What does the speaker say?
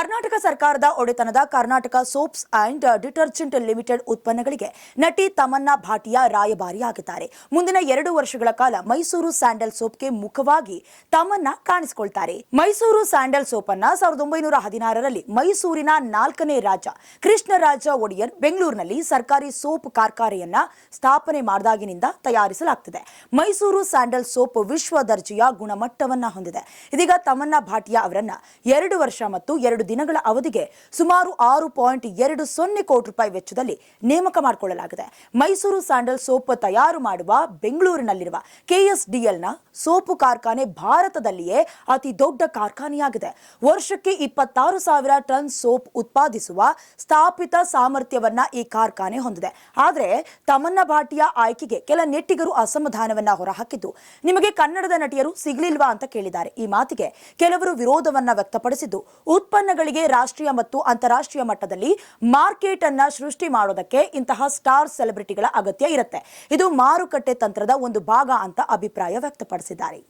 ಕರ್ನಾಟಕ ಸರ್ಕಾರದ ಒಡೆತನದ Karnataka soaps and detergent limited ಉತ್ಪನ್ನಗಳಿಗೆ ನಟಿ ತಮನ್ನಾ ಭಾಟಿಯಾ ರಾಯಭಾರಿಯಾಗಿದ್ದಾರೆ. ಮುಂದಿನ ಎರಡು ವರ್ಷಗಳ ಕಾಲ ಮೈಸೂರು ಸ್ಯಾಂಡಲ್ ಸೋಪ್ಗೆ ಮುಖವಾಗಿ ತಮನ್ನಾ ಕಾಣಿಸಿಕೊಳ್ತಾರೆ. ಮೈಸೂರು ಸ್ಯಾಂಡಲ್ ಸೋಪ್ ಅನ್ನ ಸಾವಿರದ ಒಂಬೈನೂರ ಹದಿನಾರರಲ್ಲಿ ಮೈಸೂರಿನ ನಾಲ್ಕನೇ ರಾಜ ಕೃಷ್ಣರಾಜ ಒಡೆಯರ್ ಬೆಂಗಳೂರಿನಲ್ಲಿ ಸರ್ಕಾರಿ ಸೋಪ್ ಕಾರ್ಖಾನೆಯನ್ನ ಸ್ಥಾಪನೆ ಮಾಡಿದಾಗಿನಿಂದ ತಯಾರಿಸಲಾಗುತ್ತಿದೆ ಮೈಸೂರು ಸ್ಯಾಂಡಲ್ ಸೋಪ್ ವಿಶ್ವ ದರ್ಜೆಯ ಗುಣಮಟ್ಟವನ್ನ ಹೊಂದಿದೆ. ಇದೀಗ ತಮನ್ನಾ ಭಾಟಿಯಾ ಅವರನ್ನ ಎರಡು ವರ್ಷ ಮತ್ತು ಎರಡು ದಿನಗಳ ಅವಧಿಗೆ ಸುಮಾರು ಆರು ಪಾಯಿಂಟ್ ಎರಡು ಸೊನ್ನೆ ಕೋಟಿ ರೂಪಾಯಿ ವೆಚ್ಚದಲ್ಲಿ ನೇಮಕ ಮಾಡಿಕೊಳ್ಳಲಾಗಿದೆ. ಮೈಸೂರು ಸ್ಯಾಂಡಲ್ ಸೋಪ್ ತಯಾರು ಮಾಡುವ ಬೆಂಗಳೂರಿನಲ್ಲಿರುವ ಕೆಎಸ್ಡಿಎಲ್ನ ಸೋಪು ಕಾರ್ಖಾನೆ ಭಾರತದಲ್ಲಿಯೇ ಅತಿ ದೊಡ್ಡ ಕಾರ್ಖಾನೆಯಾಗಿದೆ. ವರ್ಷಕ್ಕೆ ಇಪ್ಪತ್ತಾರು ಸಾವಿರ ಟನ್ ಸೋಪ್ ಉತ್ಪಾದಿಸುವ ಸ್ಥಾಪಿತ ಸಾಮರ್ಥ್ಯವನ್ನ ಈ ಕಾರ್ಖಾನೆ ಹೊಂದಿದೆ. ಆದರೆ ತಮನ್ನ ಭಾಟಿಯ ಆಯ್ಕೆಗೆ ಕೆಲ ನೆಟ್ಟಿಗರು ಅಸಮಾಧಾನವನ್ನ ಹೊರಹಾಕಿದ್ದು. ನಿಮಗೆ ಕನ್ನಡದ ನಟಿಯರು ಸಿಗಲಿಲ್ವಾ ಅಂತ ಕೇಳಿದ್ದಾರೆ. ಈ ಮಾತಿಗೆ ಕೆಲವರು ವಿರೋಧವನ್ನ ವ್ಯಕ್ತಪಡಿಸಿದ್ದು ಉತ್ಪನ್ನಗಳಿಗೆ ರಾಷ್ಟ್ರೀಯ ಮತ್ತು ಅಂತಾರಾಷ್ಟ್ರೀಯ ಮಟ್ಟದಲ್ಲಿ ಮಾರ್ಕೆಟ್ ಅನ್ನ ಸೃಷ್ಟಿ ಮಾಡೋದಕ್ಕೆ ಇಂತಹ ಸ್ಟಾರ್ ಸೆಲೆಬ್ರಿಟಿಗಳ ಅಗತ್ಯ ಇರುತ್ತೆ. ಇದು ಮಾರುಕಟ್ಟೆ ತಂತ್ರದ ಒಂದು ಭಾಗ ಅಂತ ಅಭಿಪ್ರಾಯ ವ್ಯಕ್ತಪಡಿಸಿದ್ದಾರೆ.